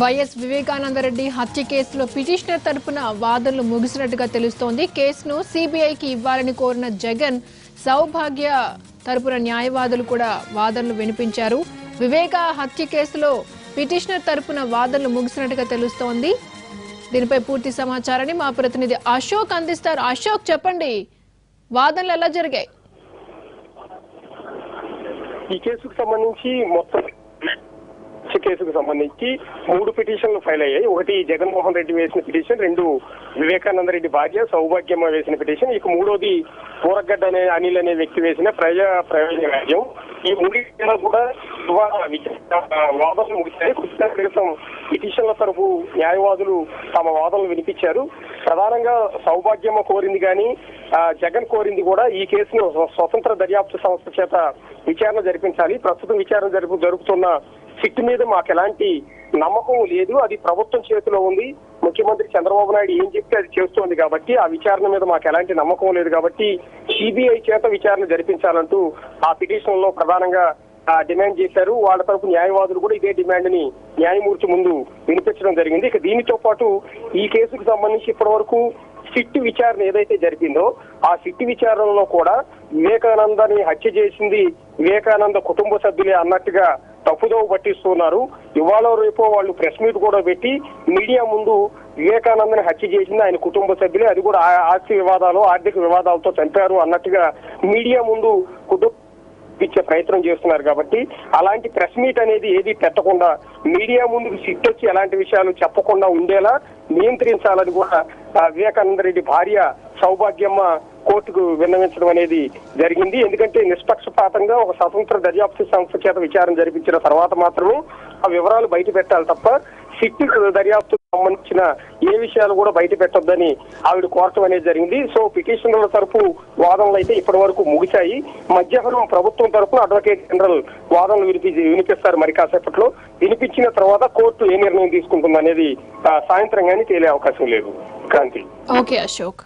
YS Vivekananda Reddy హత్య కేసులో petitioner తరపున వాదనలు ముగిసినట్టుగా తెలుస్తోంది. కేసును సిబిఐకి ఇవ్వాలని కోరిన జగన్ సౌభాగ్య తరపున న్యాయవాదులు కూడా వాదనలు వినిపించారు. వివేక హత్య కేసులో పిటిషనర్ తరపున వాదనలు ముగిసినట్టుగా తెలుస్తోంది. దీనిపై పూర్తి సమాచారాన్ని మా ప్రతినిధి అశోక్ అందిస్తారు. అశోక్ చెప్పండి. వాదనలు ఎలా జరిగాయి? ఈ కేసుకు సంబంధించి మొత్తం కేసుకు సంబంధించి మూడు పిటిషన్లు ఫైల్ అయ్యాయి. ఒకటి జగన్మోహన్ రెడ్డి వేసిన పిటిషన్ రెండు వివేకానంద రెడ్డి భార్య సౌభాగ్యమ్మ వేసిన పిటిషన్. ఇక మూడోది పూరగడ్డ అనే అనిల్ అనే వ్యక్తి వేసిన ప్రజా ప్రయోజన వ్యాజ్యం ఈ మూడింటిలో కూడా వాదనలు ముగిశాయి. కొద్దిగా క్రితం పిటిషన్ల తరపు న్యాయవాదులు తమ వాదనలు వినిపించారు. ప్రధానంగా సౌభాగ్యమ్మ కోరింది కానీ జగన్ కోరింది కూడా ఈ కేసును స్వతంత్ర దర్యాప్తు సంస్థ చేత విచారణ జరిపించాలి. ప్రస్తుతం విచారణ జరుపు జరుగుతున్న సిట్ మీద మాకు ఎలాంటి నమ్మకం లేదు. అది ప్రభుత్వం చేతిలో ఉంది. ముఖ్యమంత్రి చంద్రబాబు నాయుడు ఏం చెప్తే అది చేస్తోంది కాబట్టి ఆ విచారణ మీద మాకు ఎలాంటి నమ్మకం లేదు కాబట్టి సిబిఐ చేత విచారణ జరిపించాలంటూ ఆ పిటిషన్లో ప్రధానంగా ఆ, డిమాండ్ చేశారు. వాళ్ళ తరపు న్యాయవాదులు కూడా ఇదే డిమాండ్ని న్యాయమూర్తి ముందు వినిపించడం జరిగింది. ఇక దీనితో పాటు ఈ కేసుకు సంబంధించి ఇప్పటి వరకు సిట్ విచారణ ఏదైతే జరిపిందో ఆ సిట్ విచారణలో కూడా వివేకానందని హత్య చేసింది వివేకానంద కుటుంబ సభ్యులే అన్నట్టుగా తప్పుదోవ పట్టిస్తున్నారు. ఇవాళ రేపో వాళ్ళు ప్రెస్ మీట్ కూడా పెట్టి మీడియా ముందు వివేకానందని హత్య చేసింది ఆయన కుటుంబ సభ్యులే. అది కూడా ఆస్తి వివాదాలు ఆర్థిక వివాదాలతో చంపారు అన్నట్టుగా మీడియా ముందు కుటుంబ ఇచ్చే ప్రయత్నం చేస్తున్నారు కాబట్టి అలాంటి ప్రెస్ మీట్ అనేది ఏది పెట్టకుండా మీడియా ముందుకు సిట్ వచ్చి ఎలాంటి విషయాలు చెప్పకుండా ఉండేలా నియంత్రించాలని కూడా వివేకానంద రెడ్డి భార్య సౌభాగ్యమ్మ కోర్టుకు విన్నవించడం అనేది జరిగింది. ఎందుకంటే నిష్పక్షపాతంగా ఒక స్వతంత్ర దర్యాప్తు సంస్థ చేత విచారణ జరిపించిన తర్వాత మాత్రమే ఆ వివరాలు బయట పెట్టాలి తప్ప సిట్ దర్యాప్తుకు సంబంధించిన ఏ విషయాలు కూడా బయట పెట్టొద్దని ఆవిడ కోరటం అనేది జరిగింది. సో పిటిషనర్ల తరపు వాదనలు అయితే ఇప్పటి వరకు ముగిశాయి. మధ్యాహ్నం ప్రభుత్వం తరపున అడ్వకేట్ జనరల్ వాదనలు వినిపి వినిపిస్తారు మరి కాసేపట్లో. వినిపించిన తర్వాత కోర్టు ఏ నిర్ణయం తీసుకుంటుంది అనేది సాయంత్రం కానీ తేలే అవకాశం లేదు. క్రాంతి. ఓకే అశోక్.